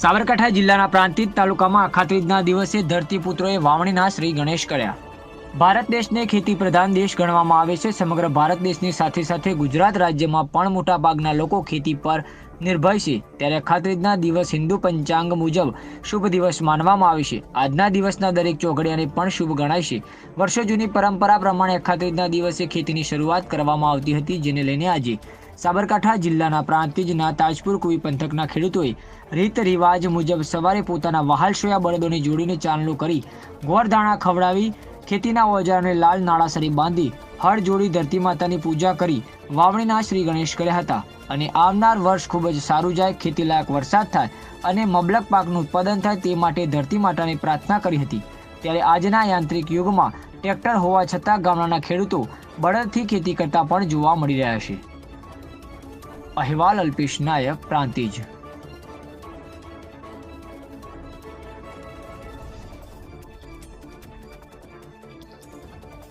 સાબરકાંઠા જિલ્લાના પ્રાંતિજ તાલુકામાં અખાત્રીજના દિવસે ધરતીપુત્રોએ વાવણીના શ્રી ગણેશ કર્યા. ભારત દેશને ખેતી પ્રધાન દેશ ગણવામાં આવે છે. સમગ્ર ભારત દેશની સાથે સાથે ગુજરાત રાજ્યમાં પણ મોટા ભાગના લોકો ખેતી પર નિર્ભય છે. ત્યારે અખાત્રીજના દિવસ હિન્દુ પંચાંગ મુજબ શુભ દિવસ માનવામાં આવે છે. આજના દિવસના દરેક ચોઘડિયાને પણ શુભ ગણાય છે. વર્ષો જૂની પરંપરા પ્રમાણે અખાત્રીજના દિવસે ખેતીની શરૂઆત કરવામાં આવતી હતી, જેને લઈને આજે સાબરકાંઠા જિલ્લાના પ્રાંતિજના તાજપુર કુવી પંથકના ખેડૂતોએ રીત રિવાજ મુજબ સવારે પોતાના વહાલશોયા બળદોને જોડીને ચાંદલો કરી ગોળધાણા ખવડાવી, ખેતીના ઓજારને લાલ નાળાસરી બાંધી, હળ જોડી ધરતી માતાની પૂજા કરી વાવણીના શ્રી ગણેશ કર્યા હતા. અને આવનાર વર્ષ ખૂબ જ સારું જાય ખેતીલાયક વરસાદ થાય અને મબલક પાકનું ઉત્પાદન થાય તે માટે ધરતી માતાને પ્રાર્થના કરી હતી. ત્યારે આજના યાંત્રિક યુગમાં ટ્રેક્ટર હોવા છતાં ગામડાના ખેડૂતો બળદથી ખેતી કરતા પણ જોવા મળી રહ્યા છે. અહેવાલ અલ્પેશ નાયક પ્રાંતિજ.